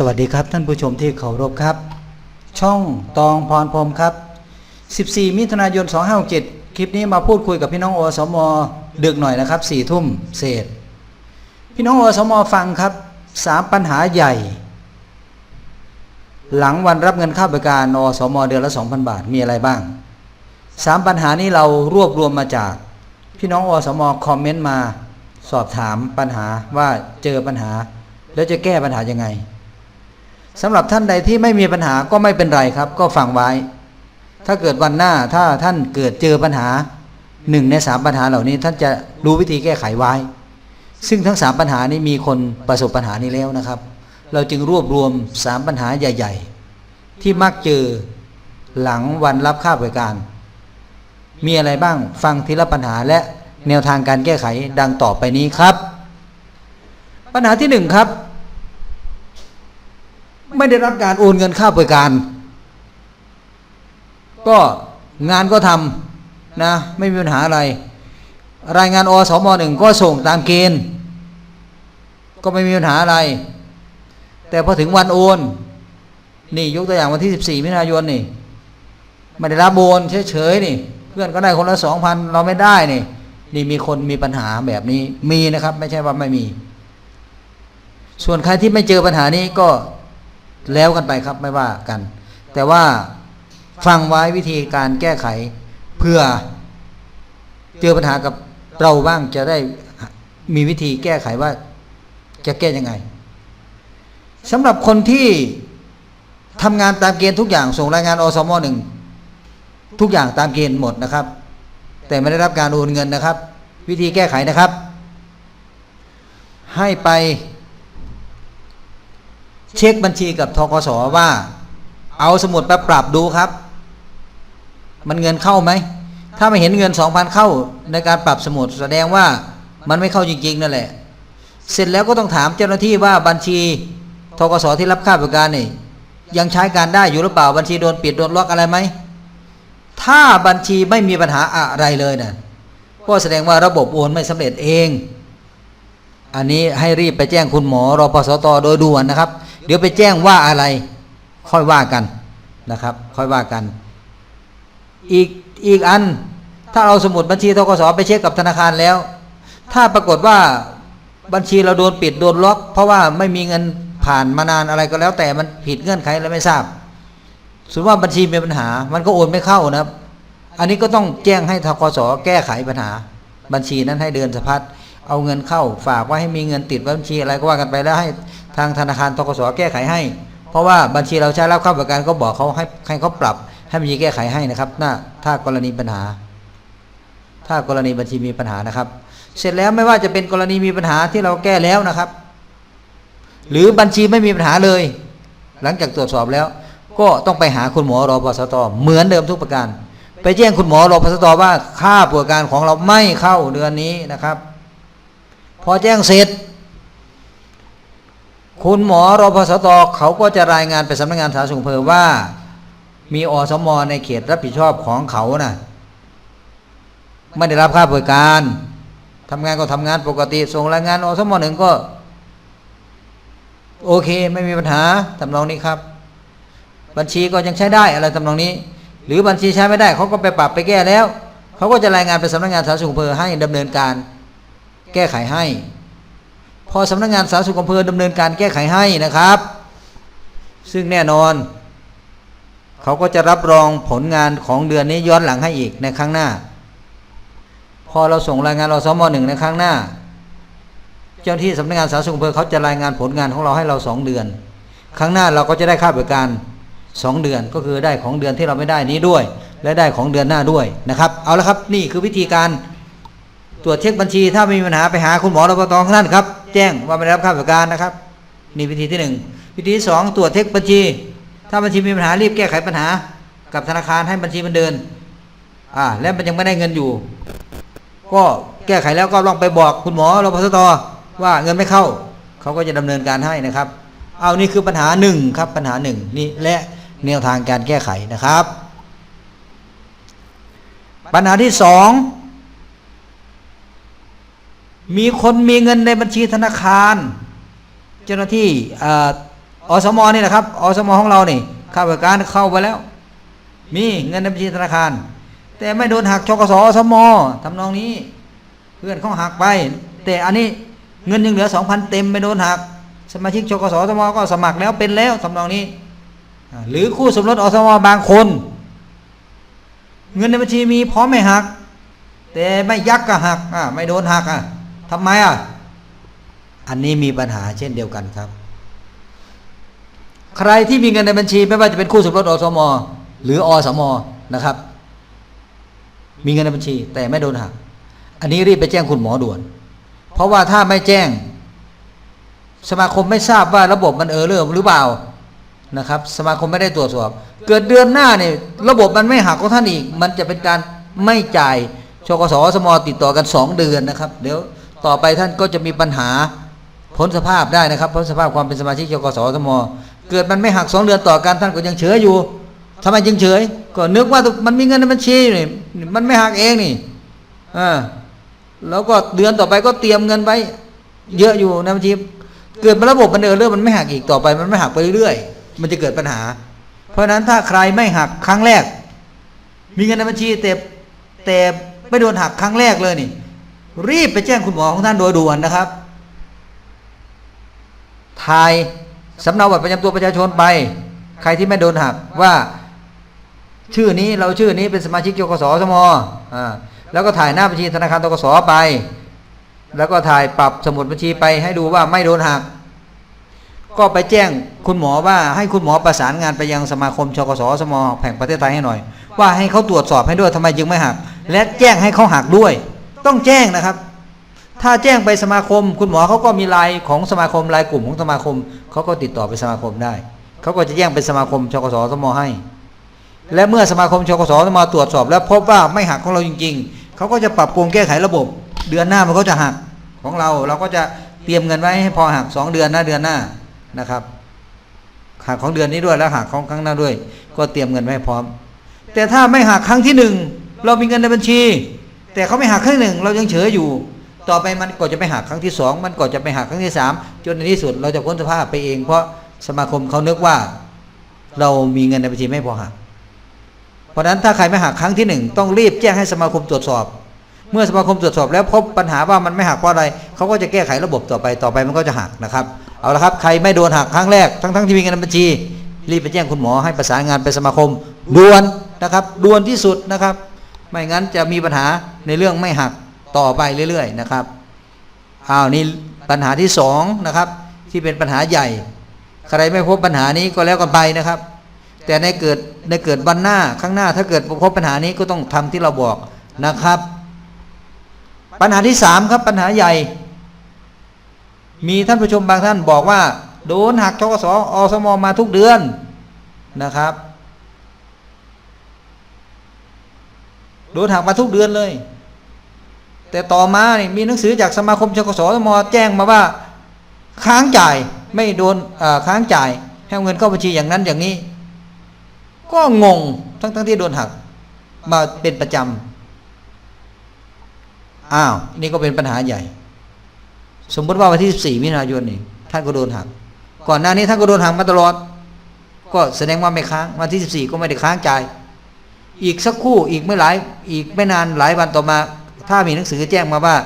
สวัสดีครับท่านผู้ชมที่เคารพครับ ช่องตองพรพรมครับ 14 มิถุนายน 2567 คลิปนี้มาพูดคุยกับพี่น้องอสมดึกหน่อยนะครับ4ทุ่มเศษ พี่น้องอสมฟังครับ 3 ปัญหาใหญ่ หลังวันรับเงินค่าบริการอสมเดือนละ 2,000 บาทมีอะไรบ้าง 3 ปัญหานี้เรารวบรวมมาจาก พี่น้องอสมคอมเมนต์มาสอบถามปัญหาว่าเจอปัญหา แล้วจะแก้ปัญหายังไง สำหรับท่านใดที่ไม่มีปัญหาก็ไม่เป็นไรครับ ก็ฟังไว้ ถ้าเกิดวันหน้าถ้าท่านเกิดเจอปัญหาหนึ่งในสามปัญหาเหล่านี้ ท่านจะรู้วิธีแก้ไขไว้ ซึ่งทั้งสามปัญหานี้มีคนประสบปัญหานี้แล้วนะครับ เราจึงรวบรวมสามปัญหาใหญ่ ๆ ที่มักเจอหลังวันรับค่าบริการ มีอะไรบ้างฟังทีละปัญหาและแนวทางการแก้ไขดังต่อไปนี้ครับ ปัญหาที่หนึ่งครับ ไม่ได้รับการโอนเงินค่าบริการ ก็งานก็ทำนะไม่มีปัญหาอะไร รายงานอสมหนึ่งก็ส่งตามเกณฑ์ ก็ไม่มีปัญหาอะไร แต่พอถึงวันโอน นี่ยกตัวอย่างวันที่ 14 มิถุนายนนี่ไม่ได้รับโอนเฉยๆนี่ เพื่อนก็ได้คนละสองพันเราไม่ได้นี่นี่มีคนมีปัญหาแบบนี้มีนะครับ ไม่ใช่ว่าไม่มี ส่วนใครที่ไม่เจอปัญหานี้ก็ แล้วกันไปครับไม่ว่ากัน แต่ว่าฟังไว้วิธีการแก้ไขเพื่อเจอปัญหากับเราบ้างจะได้มีวิธีแก้ไขว่าจะแก้ยังไงสำหรับคนที่ทำงานตามเกณฑ์ทุกอย่างส่งรายงานอสมหนึ่งทุกอย่างตามเกณฑ์หมดนะครับ แต่ไม่ได้รับการโอนเงินนะครับ วิธีแก้ไขนะครับ ให้ไป เช็คบัญชีกับทกสว่า เอาสมุดไปปรับดูครับ มันเงินเข้าไหม ถ้าไม่เห็นเงินสองพันเข้าในการปรับสมุดแสดงว่ามันไม่เข้าจริง ๆ นั่นแหละ เสร็จแล้วก็ต้องถามเจ้าหน้าที่ว่าบัญชีทกสที่รับค่าบริการนี่ยังใช้การได้อยู่หรือเปล่าบัญชีโดนปิดโดนล็อกอะไรไหมถ้าบัญชีไม่มีปัญหาอะไรเลยนะ่ะก็แสดงว่าระบบโอนไม่สำเร็จเอง อันนี้ให้รีบไปแจ้งคุณหมอรอพสตโดยด่วนนะครับ เดี๋ยวไปแจ้งว่าอะไร ค่อยว่ากันนะครับ ค่อยว่ากัน อีกอีกอัน ถ้าเอาสมุดบัญชีทกสไปเช็คกับธนาคารแล้ว ถ้าปรากฏว่าบัญชีเราโดนปิดโดนล็อก เพราะว่าไม่มีเงินผ่านมานานอะไรก็แล้ว แต่มันผิดเงื่อนไขอะไรไม่ทราบส่วนว่าบัญชีมีปัญหา มันก็โอนไม่เข้านะครับ อันนี้ก็ต้องแจ้งให้ทกสแก้ไขปัญหา บัญชีนั้นให้เดินสะพัด เอาเงินเข้าฝากไว้ให้มีเงินติดบัญชีอะไรก็ว่ากันไปแล้วให้ทางธนาคารทกสแก้ไขให้ เพราะว่าบัญชีเราใช้รับเข้าบริการก็บอกเขาให้ให้เขาปรับให้บัญชีแก้ไขให้นะครับถ้าถ้ากรณีปัญหา ถ้ากรณีบัญชีมีปัญหานะครับ เสร็จแล้วไม่ว่าจะเป็นกรณีมีปัญหาที่เราแก้แล้วนะครับ หรือบัญชีไม่มีปัญหาเลย หลังจากตรวจสอบแล้ว ก็ต้องไปหาคุณหมอรอพสตเหมือนเดิมทุกประการ ไปแจ้งคุณหมอรอพสตว่าค่าปวดการของเราไม่เข้าเดือนนี้นะครับ อแจ้งเสร็จ คุณหมอรอพสตเขาก็จะรายงานไปสำนักงานสาธารณสุขอำเภอว่า มีอสมในเขตรับผิดชอบของเขานะ่ะไม่ได้รับค่าบริการทำงานก็ทำงานปกติ ส่งรายงานอสมหนึ่งก็ โอเคไม่มีปัญหาทำนองนี้ครับ บัญชีก็ยังใช้ได้อะไรทำนองนี้ หรือบัญชีใช้ไม่ได้เขาก็ไปปรับไปแก้แล้ว เขาก็จะรายงานไปสำนักงานสาธารณสุขอำเภอให้ดำเนินการ แก้ไขให้ พอสำนักงานสาธารณสุขอำเภอดำเนินการแก้ไขให้นะครับ ซึ่งแน่นอน เขาก็จะรับรองผลงานของเดือนนี้ย้อนหลังให้อีกในครั้งหน้า พอเราส่งรายงานเราสมหนึ่งในครั้งหน้า เจ้าที่สำนักงานสาธารณสุขอำเภอเขาจะรายงานผลงานของเราให้เราสองเดือน ครั้งหน้าเราก็จะได้ค่าบริการสองเดือนก็คือได้ของเดือนที่เราไม่ได้นี้ด้วย และได้ของเดือนหน้าด้วยนะครับ เอาละครับนี่คือวิธีการ ตรวจเช็คบัญชี ถ้าไม่มีปัญหาไปหาคุณหมอรปตของท่านครับ แจ้งว่าไม่ได้รับค่าบริการนะครับ นี่วิธีที่หนึ่งวิธีที่สองตรวจเช็คบัญชี ถ้าบัญชีมีปัญหารีบแก้ไขปัญหา กับธนาคารให้บัญชีมันเดิน อ่า และมันยังไม่ได้เงินอยู่ ก็แก้ไขแล้วก็ลองไปบอกคุณหมอรพตว่าเงินไม่เข้า เขาก็จะดำเนินการให้นะครับ เอานี่คือปัญหาหนึ่งครับปัญหาหนึ่งนี่และแนวทางการแก้ไขนะครับ ปัญหาที่สอง มีคนมีเงินในบัญชีธนาคาร เจ้าหน้าที่ออสมนี่แหละครับอสมของเรานี่ข้าราชการเข้าไปแล้ว มีเงินในบัญชีธนาคาร แต่ไม่โดนหักชกสอสมทำนองนี้ เพื่อนเขาหักไป แต่อันนี้เงินยังเหลือสองพันเต็มไม่โดนหัก สมาชิกชกสอสมก็สมัครแล้วเป็นแล้วทำนองนี้ หรือคู่สมรสอสมบางคน เงินในบัญชีมีพร้อมไม่หัก แต่ไม่ยักก็หักอะไม่โดนหักอะ ทำไมอะ อันนี้มีปัญหาเช่นเดียวกันครับ ใครที่มีเงินในบัญชี ไม่ว่าจะเป็นคู่สมรสอสม หรืออสมนะครับ มีเงินในบัญชี แต่ไม่โดนหัก อันนี้รีบไปแจ้งคุณหมอด่วน เพราะว่าถ้าไม่แจ้ง สมาคมไม่ทราบว่าระบบมันเออเรื่องหรือเปล่านะครับ สมาคมไม่ได้ตรวจสอบ เกิดเดือนหน้าเนี่ยระบบมันไม่หักของท่านอีก มันจะเป็นการไม่จ่ายชกสสมติดต่อกัน 2 เดือนนะครับ เดี๋ยว ต่อไปท่านก็จะมีปัญหาพ้นสภาพได้นะครับพ้นสภาพความเป็นสมาชิกชกสสมเกิดมันไม่หัก2เดือนต่อกันท่านก็ยังเฉยอยู่ทำไมจึงเฉย ก็นึกว่ามันมีเงินในบัญชีนี่มันไม่หักเองนี่อ่าแล้วก็เดือนต่อไปก็เตรียมเงินไว้ เยอะอยู่ในบัญชีเกิดระบบมันเออเรื่องมันไม่หักอีกต่อไป มันไม่หักไปเรื่อยๆมันจะเกิดปัญหา เพราะฉะนั้นถ้าใครไม่หักครั้งแรก มีเงินในบัญชีแต่แต่ไม่โดนหักครั้งแรกเลยนี่ รีบไปแจ้งคุณหมอของท่านโดยด่วนนะครับ ถ่ายสำเนาบัตรประจำตัวประชาชนไป ใครที่ไม่โดนหักว่า ชื่อนี้เราชื่อนี้เป็นสมาชิกยกสสมอ่าแล้วก็ถ่ายหน้าบัญชีธนาคารตกสไป แล้วก็ถ่ายปรับสมุดบัญชีไปให้ดูว่าไม่โดนหัก ก็ไปแจ้งคุณหมอว่าให้คุณหมอประสานงานไปยังสมาคมชกสสมแห่งประเทศไทยให้หน่อย ว่าให้เขาตรวจสอบให้ด้วยทำไมจึงไม่หัก และแจ้งให้เขาหักด้วย ต้องแจ้งนะครับ ถ้าแจ้งไปสมาคม คุณหมอเขาก็มีไลน์ของสมาคมไลน์กลุ่มของสมาคมเขาก็ติดต่อไปสมาคมได้เขาก็จะแจ้งเป็นสมาคมชกสสมให้ และเมื่อสมาคมชกสมาตรวจสอบ แล้วพบว่าไม่หักของเราจริง ๆเขาก็จะปรับปรุงแก้ไขระบบ เดือนหน้ามันก็จะหักของเราเราก็จะเตรียมเงินไว้ให้พอหักสองเดือนหน้าเดือนหน้านะครับหักของเดือนนี้ด้วยแล้วหักของครั้งหน้าด้วย ก็เตรียมเงินไว้ให้พร้อม แต่ถ้าไม่หักครั้งที่หนึ่งเรามีเงินในบัญชี แต่เขาไม่หักครั้งหนึ่ง เรายังเฉยอยู่ ต่อไปมันก็จะไปหักครั้งที่สองมันก็จะไปหักครั้งที่สามจนในที่สุดเราจะพ้นสภาพไปเอง เพราะสมาคมเขานึกว่า เรามีเงินในบัญชีไม่พอหักเพราะฉะนั้นถ้าใครไม่หักครั้งที่หนึ่งต้องรีบแจ้งให้สมาคมตรวจสอบ เมื่อสมาคมตรวจสอบแล้วพบปัญหาว่ามันไม่หักเพราะอะไรเขาก็จะแก้ไขระบบต่อไปต่อไปมันก็จะหักนะครับเอาละครับใครไม่โดนหักครั้งแรกทั้งทั้งที่มีเงินในบัญชีรีบไปแจ้งคุณหมอให้ประสานงานไปสมาคมด่วนนะครับด่วนที่สุดนะครับ ไม่งั้นจะมีปัญหาในเรื่องไม่หักต่อไปเรื่อยๆนะครับอ้าวนี่ปัญหาที่สองนะครับ ที่เป็นปัญหาใหญ่ ใครไม่พบปัญหานี้ก็แล้วกันไปนะครับ แต่ในเกิดในเกิดวันหน้าข้างหน้าถ้าเกิดพบปัญหานี้ก็ต้องทำที่เราบอกนะครับ ปัญหาที่สามครับปัญหาใหญ่ มีท่านผู้ชมบางท่านบอกว่า โดนหักทกสอสมมาทุกเดือนนะครับ ดนหักมาทุกเดือนเลย แต่ต่อมานี่มีหนังสือจากสมาคมชกสมแจ้งมาว่า ค้างจ่ายไม่โดนค้างจ่ายให้เอาเงินเข้าบัญชีอย่างนั้นอย่างนี้ ก็งงทั้งทั้งที่โดนหัก มาเป็นประจำอ้าวนี่ก็เป็นปัญหาใหญ่ สมมติว่าวันที่ 14มิถุนายนนี่ท่านก็โดนหัก ก่อนหน้านี้ท่านก็โดนหักมาตลอด ก็แสดงว่าไม่ค้างวันที่ 14 ก็ไม่ได้ค้างจ่าย อีกสักคู่อีกไม่หลายอีกไม่นานหลายวันต่อมา ถ้ามีหนังสือแจ้งมาว่า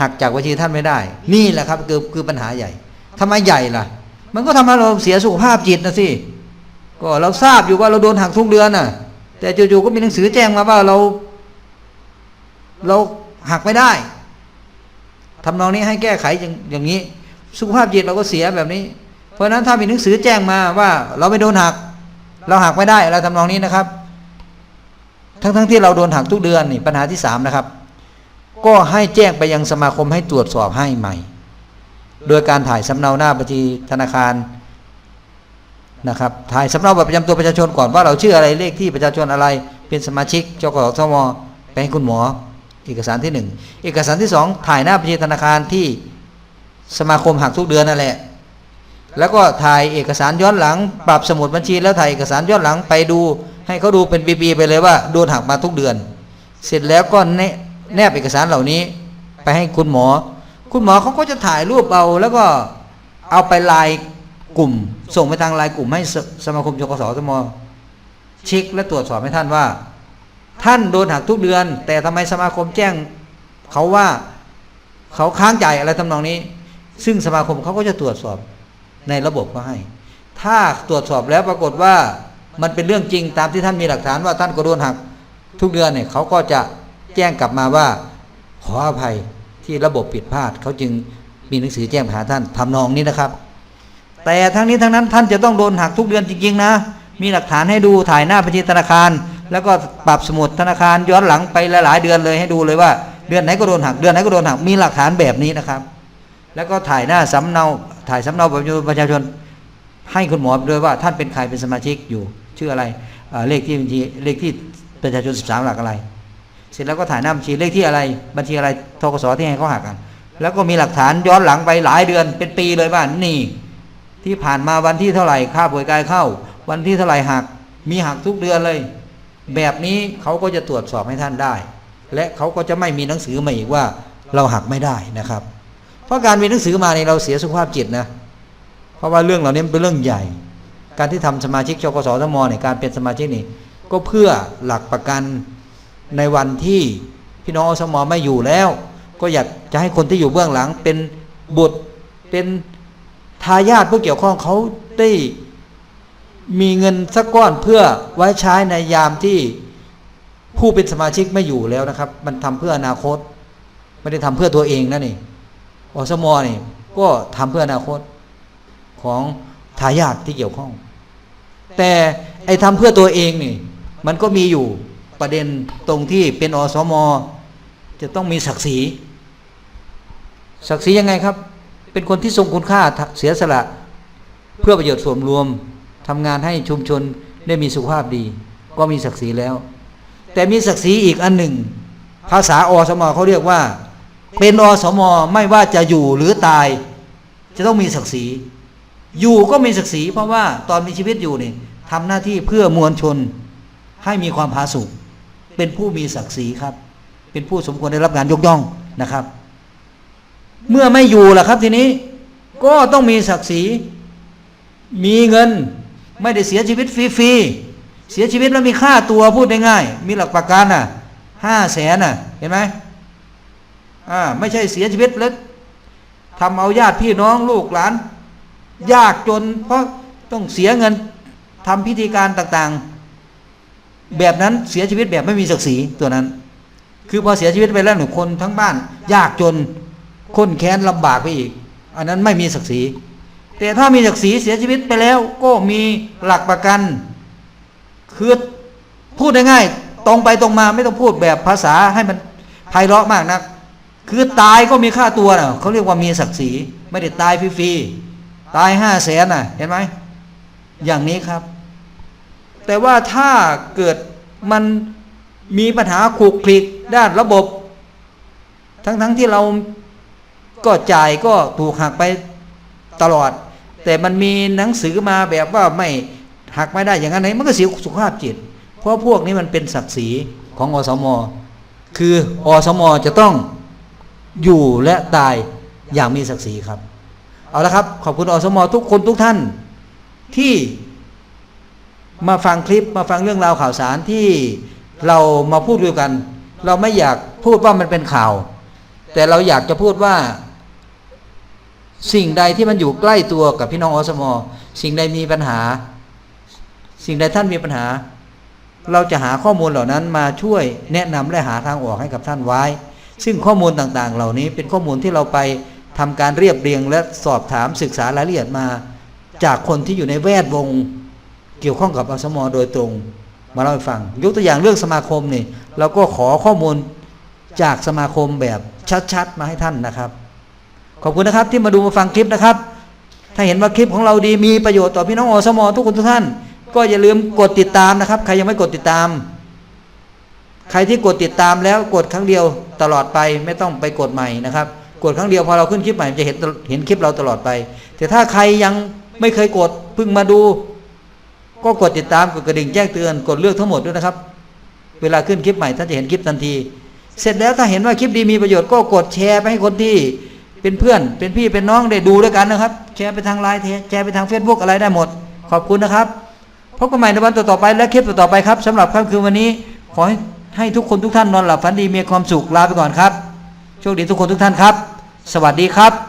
หักจากบัญชีท่านไม่ได้ นี่แหละครับคือคือปัญหาใหญ่ทำไมใหญ่ล่ะ มันก็ทำให้เราเสียสุขภาพจิตนะสิก็เราทราบอยู่ว่าเราโดนหักทุกเดือนน่ะ แต่จู่ๆก็มีหนังสือแจ้งมาว่าเรา เราหักไม่ได้ทำนองนี้ให้แก้ไขอย่างอย่างนี้ สุขภาพจิตเราก็เสียแบบนี้ เพราะฉะนั้นถ้ามีหนังสือแจ้งมาว่า เราไม่โดนหัก เราหักไม่ได้อะไรทำนองนี้นะครับ ทั้งๆทที่เราโดนหักทุกเดือนนี่ปัญหาที่สามนะครับ ก็ให้แจ้งไปยังสมาคมให้ตรวจสอบให้ใหม่ โดยการถ่ายสำเนาหน้าบัญชีธนาคารนะครับถ่ายสำเนาบัตรประจำตัวประชาชนก่อนว่าเราชื่ออะไรเลขที่ประชาชนอะไร เป็นสมาชิกจกสมไปให้คุณหมอ เอกสารที่หนึ่งเอกสารที่สองถ่ายหน้าบัญชีธนาคารที่สมาคมหักทุกเดือนนั่นแหละ แล้วก็ถ่ายเอกสารย้อนหลัง ปรับสมุดบัญชีแล้วถ่ายเอกสารย้อนหลังไปดู ให้เขาดูเป็นปีๆไปเลยว่าโดนหักมาทุกเดือน เสร็จแล้วก็แนแนบเอกสารเหล่านี้ ไปให้คุณหมอ คุณหมอเขาก็จะถ่ายรูปเอาแล้วก็เอาไปลน์กลุ่ม ส่งไปทางลน์กลุ่มให้สสมาคมจกสสมเช็คและตรวจสอบให้ท่านว่า ท่านโดนหักทุกเดือน แต่ทำไมสมาคมแจ้งเขาว่าเขาค้างจ่ายอะไรทำนองนี้ ซึ่งสมาคมเขาก็จะตรวจสอบในระบบก็ให้ ถ้าตรวจสอบแล้วปรากฏว่า มันเป็นเรื่องจริงตามที่ท่านมีหลักฐานว่าท่านก็โดนหักทุกเดือนเนี่ยเขาก็จะแจ้งกลับมาว่า ขออภัยที่ระบบผิดพลาดเขาจึงมีหนังสือแจ้งไปหาท่านทำนองนี้นะครับ แต่ทั้งนี้ทั้งนั้นท่านจะต้องโดนหักทุกเดือนจริงๆนะ มีหลักฐานให้ดูถ่ายหน้าบัญชีธนาคาร แล้วก็ปรับสมุดธนาคารย้อนหลังไปหลายๆเดือนเลยให้ดูเลยว่าเดือนไหนก็โดนหักเดือนไหนก็โดนหักมีหลักฐานแบบนี้นะครับ แล้วก็ถ่ายหน้าสำเนาถ่ายสำเนาประชาชนให้คุณหมอด้วยว่าท่านเป็นใครเป็นสมาชิกอยู่ ชื่ออะไรเอ่อเลขที่บัญชีเลขที่ประชาชน13 หลักอะไร เสร็จแล้วก็ถ่ายหน้าบัญชีเลขที่อะไร บัญชีอะไรทกสที่ให้เขาหักกัน แล้วก็มีหลักฐานย้อนหลังไปหลายเดือนเป็นปีเลยว่านี่ ที่ผ่านมาวันที่เท่าไหร่ค่าป่วยกายเข้า วันที่เท่าไหร่หัก มีหักทุกเดือนเลย แบบนี้เขาก็จะตรวจสอบให้ท่านได้ และเขาก็จะไม่มีหนังสือมาอีกว่าเราหักไม่ได้นะครับ เพราะการมีหนังสือมาเนี่ยเราเสียสุขภาพจิตนะ เพราะว่าเรื่องเหล่านี้เป็นเรื่องใหญ่ การที่ทำสมาชิกชกสทมเนี่ยการเป็นสมาชิกนี่ก็เพื่อหลักประกันในวันที่พี่น้องอสมไม่อยู่แล้ว ก็อยากจะให้คนที่อยู่เบื้องหลังเป็นบุตรเป็นทายาทผู้เกี่ยวข้องเขาได้มีเงินสักก้อนเพื่อไว้ใช้ในยามที่ผู้เป็นสมาชิกไม่อยู่แล้วนะครับ มันทำเพื่ออนาคต ไม่ได้ทำเพื่อตัวเองนะนี่อสมอนี่ก็ทำเพื่ออนาคตของทายาทที่เกี่ยวข้อง แต่ไอ้ทำเพื่อตัวเองนี่ มันก็มีอยู่ประเด็นตรงที่เป็นอสมจะต้องมีศักดิ์ศรีศักดิ์ศรียังไงครับ เป็นคนที่ทรงคุณค่าเสียสละ เพื่อประโยชน์ส่วนรวมทำงานให้ชุมชนได้มีสุขภาพดี ก็มีศักดิ์ศรีแล้ว แต่มีศักดิ์ศรีอีกอันหนึ่ง ภาษาอสมเขาเรียกว่า เป็นอสมไม่ว่าจะอยู่หรือตาย จะต้องมีศักดิ์ศรีอยู่ก็มีศักดิ์ศรีเพราะว่าตอนมีชีวิตอยู่นี่ ทำหน้าที่เพื่อมวลชนให้มีความผาสุกเป็นผู้มีศักดิ์ศรีครับ เป็นผู้สมควรได้รับการยกย่องนะครับ เมื่อไม่อยู่ล่ะครับทีนี้ก็ต้องมีศักดิ์ศรี มีเงินไม่ได้เสียชีวิตฟรีๆเสียชีวิตแล้วมีค่าตัวพูดง่ายๆมีหลักประกันน่ะห้าแสนน่ะ เห็นไหมอ่าไม่ใช่เสียชีวิตแล้วทำเอาญาติพี่น้องลูกหลาน ยากจนเพราะต้องเสียเงิน ทำพิธีการต่างๆ แบบนั้นเสียชีวิตแบบไม่มีศักดิ์ศรีตัวนั้น คือพอเสียชีวิตไปแล้วหนึ่งคนทั้งบ้าน ยากจนค้นแค้นลำบากไปอีก อันนั้นไม่มีศักดิ์ศรีแต่ถ้ามีศักดิ์ศรีเสียชีวิตไปแล้วก็มีหลักประกันคือพูดง่ายๆตรงไปตรงมาไม่ต้องพูดแบบภาษาให้มันไพเราะมากนัก คือตายก็มีค่าตัวน่ะเขาเรียกว่ามีศักดิ์ศรีไม่ได้ตายฟรีๆตายห้าแสนน่ะ เห็นไหม อย่างนี้ครับ แต่ว่าถ้าเกิดมันมีปัญหาขลุกคลิกด้านระบบ ทั้งๆทที่เราก็จ่ายก็ถูกหักไปตลอด แต่มันมีหนังสือมาแบบว่าไม่หักไม่ได้อย่างนั้นไหนมันก็เสียสุขภาพจิต เพราะพวกนี้มันเป็นศักดิ์ศรีของอสมคืออสมจะต้องอยู่และตายอย่างมีศักดิ์ศรีครับ เอาละครับ ขอบคุณอสมทุกคนทุกท่าน ที่มาฟังคลิปมาฟังเรื่องราวข่าวสารที่เรามาพูดด้วยกัน เราไม่อยากพูดว่ามันเป็นข่าว แต่เราอยากจะพูดว่า สิ่งใดที่มันอยู่ใกล้ตัวกับพี่น้องอสมอสิ่งใดมีปัญหา สิ่งใดท่านมีปัญหา เราจะหาข้อมูลเหล่านั้นมาช่วยแนะนำและหาทางออกให้กับท่านไว้ ซึ่งข้อมูลต่างๆ เหล่านี้เป็นข้อมูลที่เราไปทำการเรียบเรียงและสอบถามศึกษารายละเอียดมา จากคนที่อยู่ในแวดวงเกี่ยวข้องกับอสมอโดยตรง มาเล่าให้ฟัง ยกตัวอย่างเรื่องสมาคมนี่เราก็ขอข้อมูลจากสมาคมแบบชัดๆ มาให้ท่านนะครับ ขอบคุณนะครับที่มาดูมาฟังคลิปนะครับ ถ้าเห็นว่าคลิปของเราดีมีประโยชน์ต่อพี่น้องอสมอทุกคนทุกท่าน ก็อย่าลืมกดติดตามนะครับ ใครยังไม่กดติดตาม ใครที่กดติดตามแล้วกดครั้งเดียวตลอดไปไม่ต้องไปกดใหม่นะครับ กดครั้งเดียวพอเราขึ้นคลิปใหม่จะเห็นเห็นคลิปเราตลอดไป แต่ถ้าใครยัง ไม่เคยกดเพิ่งมาดู ก็กดติดตามกดกระดิ่งแจ้งเตือนกดเลือกทั้งหมดด้วยนะครับ เวลาขึ้นคลิปใหม่ท่านจะเห็นคลิปทันที เสร็จแล้วถ้าเห็นว่าคลิปดีมีประโยชน์ก็กดแชร์ไปให้คนที่เป็นเพื่อน เป็นพี่เป็นน้องได้ดูด้วยกันนะครับ แชร์ไปทางไลน์แชร์ไปทางเฟซบุ๊กอะไรได้หมด ขอบคุณนะครับพบกันใหม่ในวันต่อๆไปและคลิปต่อๆไปครับสำหรับค่ำคืนวันนี้ ขอให้ให้ทุกคนทุกท่านนอนหลับฝันดีมีความสุขลาไปก่อนครับ โชคดีทุกคนทุกท่านครับ สวัสดีครับ